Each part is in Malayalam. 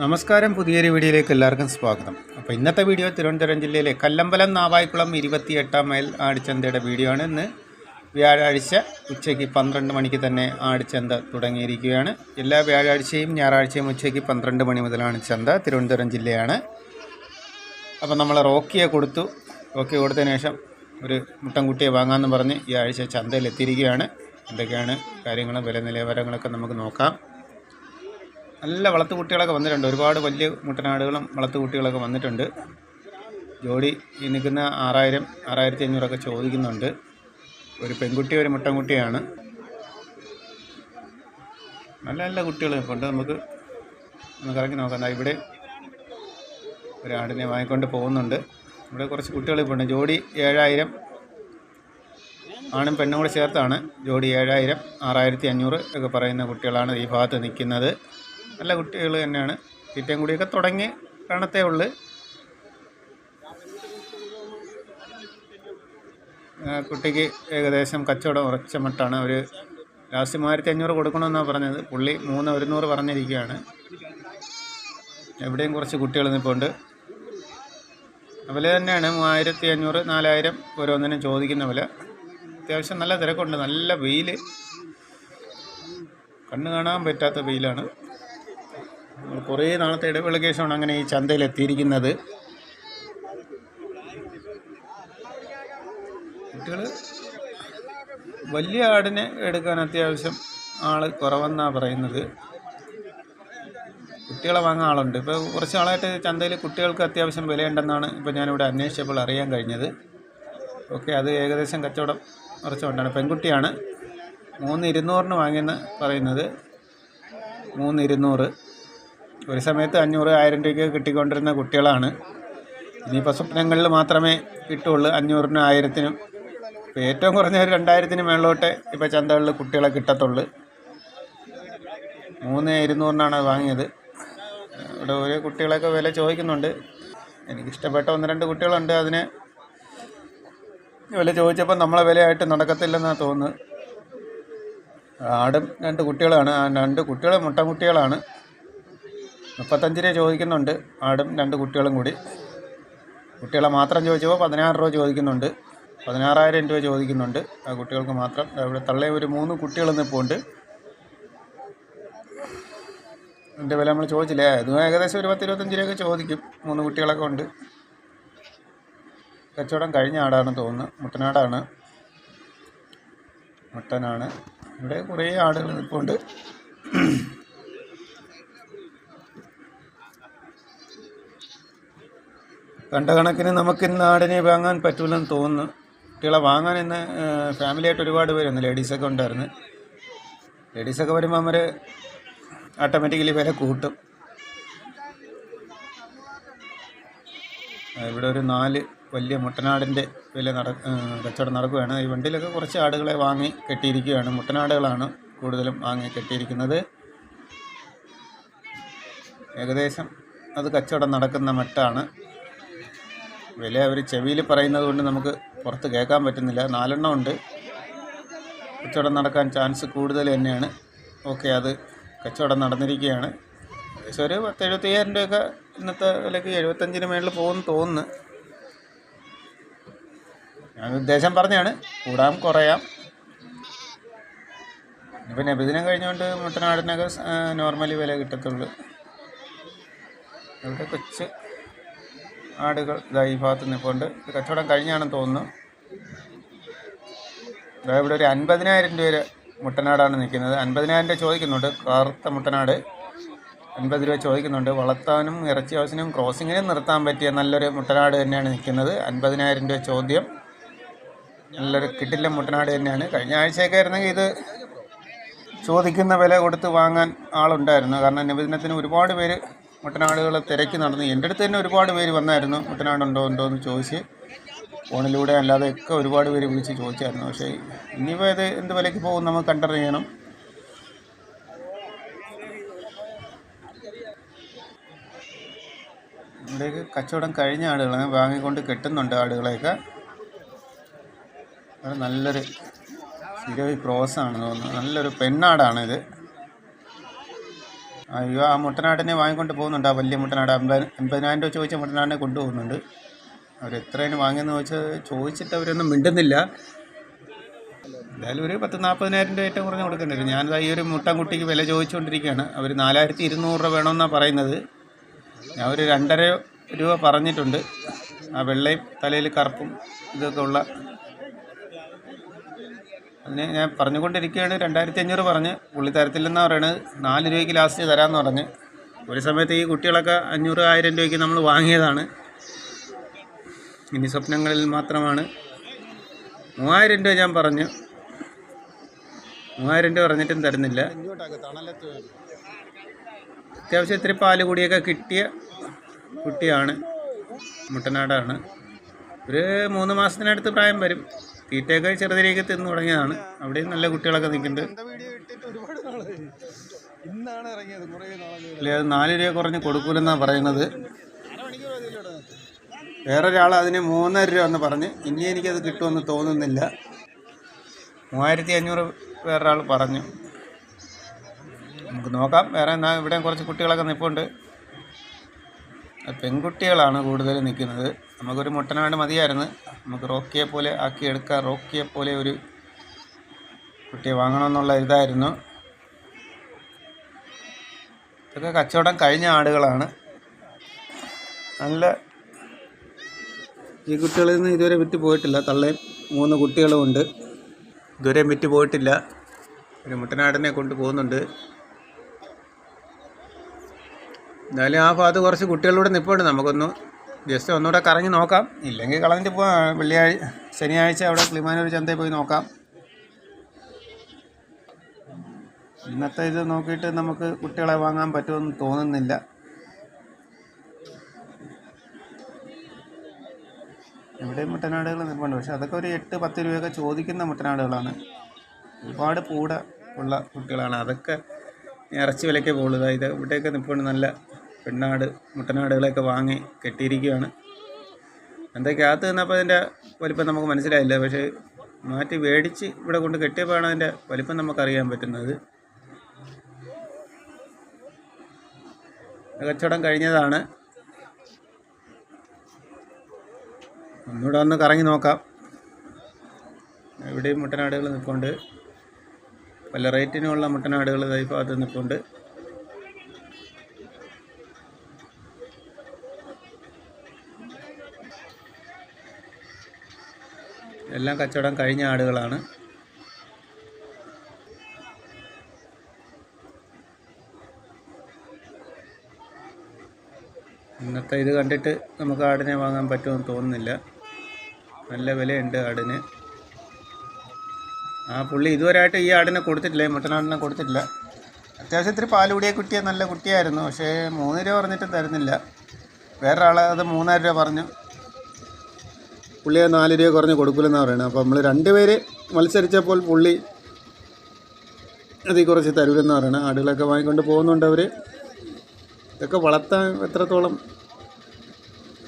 നമസ്കാരം. പുതിയൊരു വീഡിയോയിലേക്ക് എല്ലാവർക്കും സ്വാഗതം. അപ്പോൾ ഇന്നത്തെ വീഡിയോ തിരുവനന്തപുരം ജില്ലയിലെ കല്ലമ്പലം നാവായിക്കുളം ഇരുപത്തിയെട്ടാം മൈൽ ആടിച്ചന്തയുടെ വീഡിയോ ആണ്. ഇന്ന് വ്യാഴാഴ്ച ഉച്ചയ്ക്ക് പന്ത്രണ്ട് മണിക്ക് തന്നെ ആടിച്ചന്ത തുടങ്ങിയിരിക്കുകയാണ്. എല്ലാ വ്യാഴാഴ്ചയും ഞായറാഴ്ചയും ഉച്ചയ്ക്ക് പന്ത്രണ്ട് മണി മുതലാണ് ചന്ത തിരുവനന്തപുരം ജില്ലയാണ്. അപ്പോൾ നമ്മൾ റോക്കിയെ കൊടുത്തു. റോക്കി കൊടുത്തതിന് ശേഷം ഒരു മുട്ടൻകുട്ടിയെ വാങ്ങാമെന്ന് പറഞ്ഞ് ഈ ആഴ്ച ചന്തയിൽ എത്തിയിരിക്കുകയാണ് എന്തൊക്കെയാണ് കാര്യങ്ങളും വില നിലവാരങ്ങളൊക്കെ നമുക്ക് നോക്കാം. നല്ല വളർത്തു കുട്ടികളൊക്കെ വന്നിട്ടുണ്ട്. ഒരുപാട് വലിയ മുട്ടനാടുകളും വളർത്തു കുട്ടികളൊക്കെ വന്നിട്ടുണ്ട്. ജോഡി നിൽക്കുന്ന ആറായിരം ആറായിരത്തി അഞ്ഞൂറൊക്കെ ചോദിക്കുന്നുണ്ട്. ഒരു പെൺകുട്ടി ഒരു മുട്ടൻകുട്ടിയാണ്. നല്ല നല്ല കുട്ടികൾ കൊണ്ട് നമുക്ക് നമുക്ക് ഇറങ്ങി നോക്കാം. ദാ ഇവിടെ ഒരാടിനെ വാങ്ങിക്കൊണ്ട് പോകുന്നുണ്ട്. ഇവിടെ കുറച്ച് കുട്ടികൾ ഇപ്പോൾ ഉണ്ട്. ജോഡി ഏഴായിരം ആണും പെണ്ണും കൂടെ ചേർത്താണ്. ജോഡി ഏഴായിരം ആറായിരത്തി അഞ്ഞൂറ് ഒക്കെ പറയുന്ന കുട്ടികളാണ് ഈ ഭാഗത്ത് നിൽക്കുന്നത്. നല്ല കുട്ടികൾ തന്നെയാണ്. തീറ്റയും കൂടിയൊക്കെ തുടങ്ങി കാണത്തേ ഉള്ളു. കുട്ടിക്ക് ഏകദേശം കച്ചവടം ഉറച്ച മട്ടാണ്. ഒരു ലാസ്റ്റ് മൂവായിരത്തി അഞ്ഞൂറ് കൊടുക്കണമെന്നാണ് പറഞ്ഞത്. പുള്ളി മൂന്ന് ഒരുന്നൂറ് പറഞ്ഞിരിക്കുകയാണ്. എവിടെയും കുറച്ച് കുട്ടികൾ നിൽപ്പുണ്ട് വില തന്നെയാണ്. മൂവായിരത്തി അഞ്ഞൂറ് നാലായിരം ഓരോന്നിനും ചോദിക്കുന്ന വില. അത്യാവശ്യം നല്ല തിരക്കുണ്ട്. നല്ല വെയിൽ കണ്ണ് കാണാൻ പറ്റാത്ത വെയിലാണ്. കുറേ നാളത്തെ ഇടവേളയ്ക്ക് ശേഷമാണ് അങ്ങനെ ഈ ചന്തയിൽ എത്തിയിരിക്കുന്നത്. കുട്ടികൾ വലിയ ആടിനെ എടുക്കാൻ അത്യാവശ്യം ആൾ കുറവെന്നാണ് പറയുന്നത്. കുട്ടികളെ വാങ്ങാൻ ആളുണ്ട്. ഇപ്പോൾ കുറച്ച് നാളായിട്ട് ചന്തയിൽ കുട്ടികൾക്ക് അത്യാവശ്യം വിലയുണ്ടെന്നാണ് ഇപ്പോൾ ഞാനിവിടെ അന്വേഷിച്ചപ്പോൾ അറിയാൻ കഴിഞ്ഞത്. ഓക്കെ അത് ഏകദേശം കച്ചവടം കുറച്ചുകൊണ്ടാണ്. പെൺകുട്ടിയാണ്. മൂന്ന് ഇരുന്നൂറിന് വാങ്ങിയെന്ന് പറയുന്നത്. മൂന്ന് ഇരുന്നൂറ്. ഒരു സമയത്ത് അഞ്ഞൂറ് ആയിരം രൂപയ്ക്ക് കിട്ടിക്കൊണ്ടിരുന്ന കുട്ടികളാണ്. ഇനിയിപ്പോൾ സ്വപ്നങ്ങളിൽ മാത്രമേ കിട്ടുള്ളൂ അഞ്ഞൂറിനും ആയിരത്തിനും. ഇപ്പോൾ ഏറ്റവും കുറഞ്ഞ ഒരു രണ്ടായിരത്തിന് മേളിലോട്ട് ഇപ്പോൾ ചന്തകളിൽ കുട്ടികളെ കിട്ടത്തുള്ളൂ. മൂന്ന് ഇരുന്നൂറിനാണ് വാങ്ങിയത്. ഇവിടെ ഓരോ കുട്ടികളൊക്കെ വില ചോദിക്കുന്നുണ്ട്. എനിക്കിഷ്ടപ്പെട്ട ഒന്ന് രണ്ട് കുട്ടികളുണ്ട്. അതിന് വില ചോദിച്ചപ്പോൾ നമ്മളെ വിലയായിട്ട് നടക്കത്തില്ലെന്നാണ് തോന്നുന്നത്. ആടും രണ്ട് കുട്ടികളാണ്. ആ രണ്ട് കുട്ടികൾ മുട്ടൻകുട്ടികളാണ് മുപ്പത്തഞ്ച് രൂപ ചോദിക്കുന്നുണ്ട്. ആടും രണ്ട് കുട്ടികളും കൂടി. കുട്ടികളെ മാത്രം ചോദിച്ചപ്പോൾ പതിനാറ് രൂപ ചോദിക്കുന്നുണ്ട്. പതിനാറായിരം രൂപ ചോദിക്കുന്നുണ്ട്. ആ കുട്ടികൾക്ക് മാത്രം. ഇവിടെ തള്ളേ ഒരു മൂന്ന് കുട്ടികൾ നിൽപ്പുണ്ട് എന്റെ വില നമ്മൾ ചോദിച്ചില്ലേ? അതും ഏകദേശം ഒരു പത്ത് ഇരുപത്തഞ്ച് രൂപയൊക്കെ ചോദിക്കും. മൂന്ന് കുട്ടികളൊക്കെ ഉണ്ട്. കച്ചവടം കഴിഞ്ഞ ആടാണ് തോന്നുന്നു. മുട്ടനാടാണ്. മുട്ടനാണ്. ഇവിടെ കുറേ ആടുകൾ നിൽപ്പുണ്ട് കണ്ട കണക്കിന് നമുക്ക് ഇന്ന് ആടിനെ വാങ്ങാൻ പറ്റൂലെന്ന് തോന്നുന്നു. കുട്ടികളെ വാങ്ങാൻ ഇന്ന് ഫാമിലിയായിട്ട് ഒരുപാട് പേരുണ്ട് ലേഡീസൊക്കെ ഉണ്ടായിരുന്നു. ലേഡീസൊക്കെ വരുമ്പോൾ അവർ ഓട്ടോമാറ്റിക്കലി വില കൂട്ടും. ഇവിടെ ഒരു നാല് വലിയ മുട്ടനാടിന്റെ വില നട കച്ചവടം നടക്കുകയാണ്. ഈ വണ്ടിയിലൊക്കെ കുറച്ച് ആടുകളെ വാങ്ങി കെട്ടിയിരിക്കുകയാണ്. മുട്ടനാടുകളാണ് കൂടുതലും വാങ്ങി കെട്ടിയിരിക്കുന്നത്. ഏകദേശം അത് കച്ചവടം നടക്കുന്ന മട്ടാണ്. വില അവർ ചെവിയിൽ പറയുന്നത് കൊണ്ട് നമുക്ക് പുറത്ത് കേൾക്കാൻ പറ്റുന്നില്ല. നാലെണ്ണം ഉണ്ട്. കച്ചവടം നടക്കാൻ ചാൻസ് കൂടുതൽ തന്നെയാണ്. ഓക്കെ അത് കച്ചവടം നടന്നിരിക്കുകയാണ്. ഏകദേശം ഒരു പത്ത് എഴുപത്തയ്യായിരം രൂപയൊക്കെ ഇന്നത്തെ വിലക്ക് എഴുപത്തഞ്ചിന് മേളിൽ പോകുമെന്ന് തോന്നുന്നു. ഞാൻ ഉദ്ദേശം പറഞ്ഞാണ് കൂടാം കുറയാം. ഇപ്പം നബിദിനം കഴിഞ്ഞുകൊണ്ട് മുട്ടനാടിനൊക്കെ നോർമലി വില കിട്ടത്തുള്ളൂ. ഇവിടെ കൊച്ച് ആടുകൾ ഇതാ ഈ ഭാഗത്ത് നിൽപ്പുണ്ട് കച്ചവടം കഴിഞ്ഞാണെന്ന് തോന്നുന്നു. ഇതാ ഇവിടെ ഒരു അൻപതിനായിരം രൂപ വരെ മുട്ടനാടാണ് നിൽക്കുന്നത്. അൻപതിനായിരം രൂപ ചോദിക്കുന്നുണ്ട്. കറുത്ത മുട്ടനാട്. അൻപത് രൂപ ചോദിക്കുന്നുണ്ട്. വളർത്താനും ഇറച്ചി ആവശ്യത്തിനും ക്രോസിങ്ങിനും നിർത്താൻ പറ്റിയ നല്ലൊരു മുട്ടനാട് തന്നെയാണ് നിൽക്കുന്നത്. അൻപതിനായിരം രൂപ ചോദ്യം. നല്ലൊരു കിട്ടില്ല മുട്ടനാട് തന്നെയാണ്. കഴിഞ്ഞ ആഴ്ചയൊക്കെ ആയിരുന്നെങ്കിൽ ഇത് ചോദിക്കുന്ന വില കൊടുത്ത് വാങ്ങാൻ ആളുണ്ടായിരുന്നു. കാരണം നിബന്ധനത്തിന് ഒരുപാട് പേര് മുട്ടനാടുകളെ തിരക്കി നടന്ന് എന്റെ അടുത്ത് തന്നെ ഒരുപാട് പേര് വന്നായിരുന്നു. മുട്ടനാടുണ്ടോ ഉണ്ടോ എന്ന് ചോദിച്ച്. ഫോണിലൂടെ അല്ലാതെ ഒക്കെ ഒരുപാട് പേര് വിളിച്ച് ചോദിച്ചായിരുന്നു. പക്ഷേ ഇനിയിപ്പോൾ ഇത് എന്ത് വിലയ്ക്ക് പോകും നമുക്ക് കണ്ടറിയണം. ഇവിടേക്ക് കച്ചവടം കഴിഞ്ഞ ആടുകളാണ് വാങ്ങിക്കൊണ്ട് കെട്ടുന്നുണ്ട് ആടുകളെയൊക്കെ. നല്ലൊരു ഇരവി ക്രോസ് ആണ് തോന്നുന്നത്. നല്ലൊരു പെണ്ണാടാണ് ഇത് അയ്യോ ആ മുട്ടനാടിനെ വാങ്ങിക്കൊണ്ട് പോകുന്നുണ്ട്. ആ വലിയ മുട്ടനാട് അമ്പത് രൂപ ചോദിച്ച മുട്ടനാടിനെ കൊണ്ടുപോകുന്നുണ്ട്. അവർ എത്രയാണ് വാങ്ങിയെന്ന് ചോദിച്ചാൽ ചോദിച്ചിട്ട് അവരൊന്നും മിണ്ടുന്നില്ല. എന്തായാലും ഒരു പത്ത് നാൽപ്പതിനായിരം രൂപ ഏറ്റവും കുറഞ്ഞ് കൊടുക്കേണ്ടി വരും. ഞാനിതാ ഈ ഒരു മുട്ടൻകുട്ടിക്ക് വില ചോദിച്ചുകൊണ്ടിരിക്കുകയാണ്. അവർ നാലായിരത്തി ഇരുന്നൂറ് രൂപ വേണമെന്നാണ് പറയുന്നത്. ഞാൻ ഒരു രണ്ടര രൂപ പറഞ്ഞിട്ടുണ്ട്. ആ വെള്ളയും തലയിൽ കറുപ്പും ഇതൊക്കെ ഉള്ള അതിന് ഞാൻ പറഞ്ഞുകൊണ്ടിരിക്കുകയാണ് രണ്ടായിരത്തി അഞ്ഞൂറ് പറഞ്ഞ് പുള്ളി തരത്തില്ലെന്ന് പറയണത്. നാല് രൂപയ്ക്ക് ലാസ്റ്റ് തരാമെന്ന് പറഞ്ഞ്. ഒരു സമയത്ത് ഈ കുട്ടികളൊക്കെ അഞ്ഞൂറ് ആയിരം രൂപയ്ക്ക് നമ്മൾ വാങ്ങിയതാണ്. ഇനി സ്വപ്നങ്ങളിൽ മാത്രമാണ്. മൂവായിരം രൂപ ഞാൻ പറഞ്ഞു. മൂവായിരം രൂപ പറഞ്ഞിട്ടും തരുന്നില്ല. അത്യാവശ്യം ഇത്തിരി പാൽ കൂടിയൊക്കെ കിട്ടിയ കുട്ടിയാണ് മുട്ടനാടാണ്. ഒരു മൂന്ന് മാസത്തിനടുത്ത് പ്രായം വരും. തീറ്റയൊക്കെ ചെറുതിലേക്ക് തിന്നു തുടങ്ങിയതാണ്. അവിടെയും നല്ല കുട്ടികളൊക്കെ നിൽക്കുന്നുണ്ട്. അത് നാല് രൂപ കുറഞ്ഞ് കൊടുക്കൂലെന്നാണ് പറയുന്നത്. വേറൊരാൾ അതിന് മൂന്നര രൂപ എന്ന് പറഞ്ഞ് ഇനി എനിക്കത് കിട്ടുമെന്ന് തോന്നുന്നില്ല. മൂവായിരത്തി അഞ്ഞൂറ് വേറൊരാൾ പറഞ്ഞു. നമുക്ക് നോക്കാം വേറെ എന്നാ ഇവിടെ കുറച്ച് കുട്ടികളൊക്കെ നിൽപ്പുണ്ട്. പെൺകുട്ടികളാണ് കൂടുതൽ നിൽക്കുന്നത്. നമുക്കൊരു മുട്ടനാട് മതിയായിരുന്നു. നമുക്ക് റോക്കിയെ പോലെ ആക്കി എടുക്കാം. റോക്കിയെ പോലെ ഒരു കുട്ടിയെ വാങ്ങണമെന്നുള്ള ഇതായിരുന്നു. ഇതൊക്കെ കച്ചവടം കഴിഞ്ഞ ആടുകളാണ്. നല്ല ഈ കുട്ടികളിൽ നിന്ന് ഇതുവരെ വിറ്റ് പോയിട്ടില്ല. തള്ളയും മൂന്ന് കുട്ടികളും ഉണ്ട്. ഇതുവരെ വിറ്റ് പോയിട്ടില്ല. ഒരു മുട്ടനാടിനെ കൊണ്ട് പോകുന്നുണ്ട്. എന്തായാലും ആ ഭാഗത്ത് കുറച്ച് കുട്ടികളിലൂടെ നിൽപ്പുണ്ട് നമുക്കൊന്ന് ജസ്റ്റ് ഒന്നുകൂടെ കറങ്ങി നോക്കാം. ഇല്ലെങ്കിൽ കളഞ്ഞിട്ട് പോവാം. വെള്ളിയാഴ്ച ശനിയാഴ്ച അവിടെ കിളിമാനൂർ ചന്തയിൽ പോയി നോക്കാം. ഇന്നത്തെ ഇത് നോക്കിയിട്ട് നമുക്ക് കുട്ടികളെ വാങ്ങാൻ പറ്റുമെന്ന് തോന്നുന്നില്ല. ഇവിടെയും മുട്ടനാടുകൾ നിൽപ്പുണ്ട് പക്ഷെ അതൊക്കെ ഒരു എട്ട് പത്ത് രൂപയൊക്കെ ചോദിക്കുന്ന മുട്ടനാടുകളാണ്. ഒരുപാട് പൂട ഉള്ള കുട്ടികളാണ്. അതൊക്കെ ഇറച്ചി വിലയ്ക്ക് പോകുള്ളൂ ഇത് ഇവിടെയൊക്കെ നിൽപ്പുണ്ട് നല്ല പെണ്ണാട് മുട്ടനാടുകളെയൊക്കെ വാങ്ങി കെട്ടിയിരിക്കുകയാണ്. എന്തൊക്കെ അകത്ത് നിന്നപ്പോൾ അതിന്റെ വലിപ്പം നമുക്ക് മനസ്സിലായില്ല. പക്ഷേ മാറ്റി മേടിച്ച് ഇവിടെ കൊണ്ട് കെട്ടിയപ്പോഴാണ് അതിന്റെ വലിപ്പം നമുക്കറിയാൻ പറ്റുന്നത്. കച്ചവടം കഴിഞ്ഞതാണ്. ഒന്നുകൂടെ ഒന്ന് കറങ്ങി നോക്കാം. ഇവിടെയും മുട്ടനാടുകൾ നിൽപ്പുണ്ട്. പല റേറ്റിനുമുള്ള മുട്ടനാടുകൾ ഈ ഭാഗത്ത് നിൽപ്പുണ്ട്. എല്ലാം കച്ചവടം കഴിഞ്ഞ ആടുകളാണ്. ഇന്നത്തെ ഇത് കണ്ടിട്ട് നമുക്ക് ആടിനെ വാങ്ങാൻ പറ്റുമെന്ന് തോന്നുന്നില്ല. നല്ല വിലയുണ്ട് ആടിന്. ആ പുള്ളി ഇതുവരെയായിട്ട് ഈ ആടിനെ കൊടുത്തിട്ടില്ല മുട്ടനാടിനെ കൊടുത്തിട്ടില്ല. അത്യാവശ്യം ഇത്തിരി പാലുകൂടിയ കുട്ടിയെ നല്ല കുട്ടിയായിരുന്നു. പക്ഷേ മൂന്ന് രൂപ പറഞ്ഞിട്ട് തരുന്നില്ല. വേറൊരാൾ അത് മൂന്നായിരം രൂപ പറഞ്ഞു. പുള്ളിയെ നാല് രൂപ കുറഞ്ഞ് കൊടുക്കില്ലെന്നാണ് പറയുന്നത് അപ്പോൾ നമ്മൾ രണ്ടുപേര് മത്സരിച്ചപ്പോൾ പുള്ളി അതിൽ കുറച്ച് തരൂലെന്ന് പറയണം. ആടുകളൊക്കെ വാങ്ങിക്കൊണ്ട് പോകുന്നുണ്ട് അവർ ഇതൊക്കെ വളർത്താൻ എത്രത്തോളം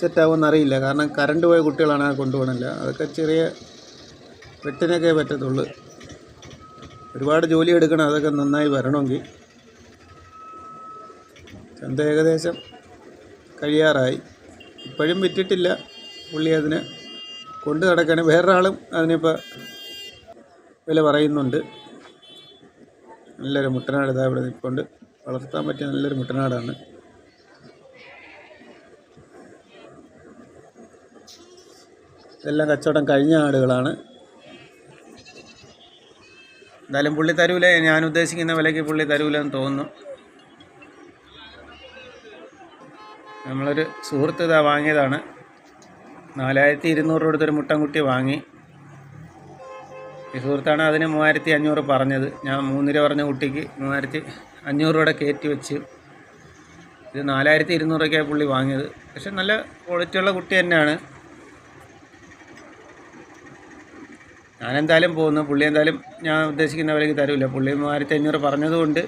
സെറ്റാവുമെന്ന് അറിയില്ല കാരണം കറണ്ട് പോയ കുട്ടികളാണ് കൊണ്ടുപോകണില്ല അതൊക്കെ ചെറിയ വെട്ടിനൊക്കെ പറ്റത്തുള്ളൂ. ഒരുപാട് ജോലി എടുക്കണം. അതൊക്കെ നന്നായി വരണമെങ്കിൽ. ചന്ത ഏകദേശം കഴിയാറായി. ഇപ്പോഴും വിറ്റിട്ടില്ല പുള്ളി അതിന്. കൊണ്ട് നടക്കുകയാണ് വേറൊരാളും അതിനിപ്പോൾ വില പറയുന്നുണ്ട്. നല്ലൊരു മുട്ടനാട് ഇതാ ഇവിടെ നിൽപ്പുണ്ട്. വളർത്താൻ പറ്റിയ നല്ലൊരു മുട്ടനാടാണ്. ഇതെല്ലാം കച്ചവടം കഴിഞ്ഞ ആടുകളാണ്. എന്തായാലും പുള്ളി തരൂല? ഞാൻ ഉദ്ദേശിക്കുന്ന വിലയ്ക്ക് പുള്ളി തരൂലെന്ന് തോന്നുന്നു. നമ്മളൊരു സുഹൃത്ത് ഇതാ വാങ്ങിയതാണ്. നാലായിരത്തി ഇരുന്നൂറ് കൊടുത്തൊരു മുട്ടൻകുട്ടി വാങ്ങി. ഈ സുഹൃത്താണ് അതിന് മൂവായിരത്തി അഞ്ഞൂറ് പറഞ്ഞത്. ഞാൻ മൂന്നിര പറഞ്ഞ കുട്ടിക്ക് മൂവായിരത്തി അഞ്ഞൂറ് രൂപയുടെ കയറ്റി വെച്ച് ഇത് നാലായിരത്തി ഇരുന്നൂറൊക്കെയാണ് പുള്ളി വാങ്ങിയത്. പക്ഷെ നല്ല ക്വാളിറ്റിയുള്ള കുട്ടി തന്നെയാണ്. ഞാനെന്തായാലും പോകുന്നു. പുള്ളി എന്തായാലും ഞാൻ ഉദ്ദേശിക്കുന്ന വിലയ്ക്ക് തരില്ല പുള്ളി മൂവായിരത്തി അഞ്ഞൂറ് പറഞ്ഞതുകൊണ്ട്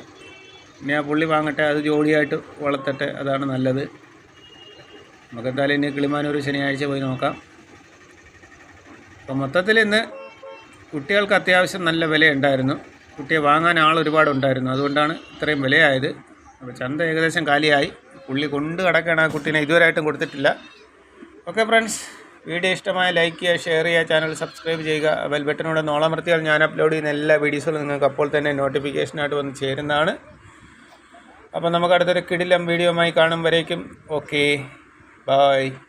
ഇനി ആ പുള്ളി വാങ്ങട്ടെ അത് ജോഡിയായിട്ട് വളർത്തട്ടെ അതാണ് നല്ലത്. നമുക്ക് എന്തായാലും ഇനി കിളിമാനൂർ ശനിയാഴ്ച പോയി നോക്കാം. അപ്പോൾ മൊത്തത്തിൽ ഇന്ന് കുട്ടികൾക്ക് അത്യാവശ്യം നല്ല വിലയുണ്ടായിരുന്നു. കുട്ടിയെ വാങ്ങാൻ ആൾ ഒരുപാടുണ്ടായിരുന്നു. അതുകൊണ്ടാണ് ഇത്രയും വിലയായത്. അപ്പോൾ ചന്ത ഏകദേശം കാലിയായി. പുള്ളി കൊണ്ട് കിടക്കുകയാണ് ആ കുട്ടീനെ ഇതുവരെയായിട്ടും കൊടുത്തിട്ടില്ല. ഓക്കെ ഫ്രണ്ട്സ് വീഡിയോ ഇഷ്ടമായ ലൈക്ക് ചെയ്യുക ഷെയർ ചെയ്യുക ചാനൽ സബ്സ്ക്രൈബ് ചെയ്യുക ബെൽ ബട്ടനോടെ നോളമർത്തിയാൽ ഞാൻ അപ്ലോഡ് ചെയ്യുന്ന എല്ലാ വീഡിയോസുകളും നിങ്ങൾക്ക് അപ്പോൾ തന്നെ നോട്ടിഫിക്കേഷനായിട്ട് വന്ന് ചേരുന്നതാണ്. അപ്പോൾ നമുക്ക് അടുത്തൊരു കിടിലം വീഡിയോമായി കാണും വരേക്കും. ഓക്കെ. Bye.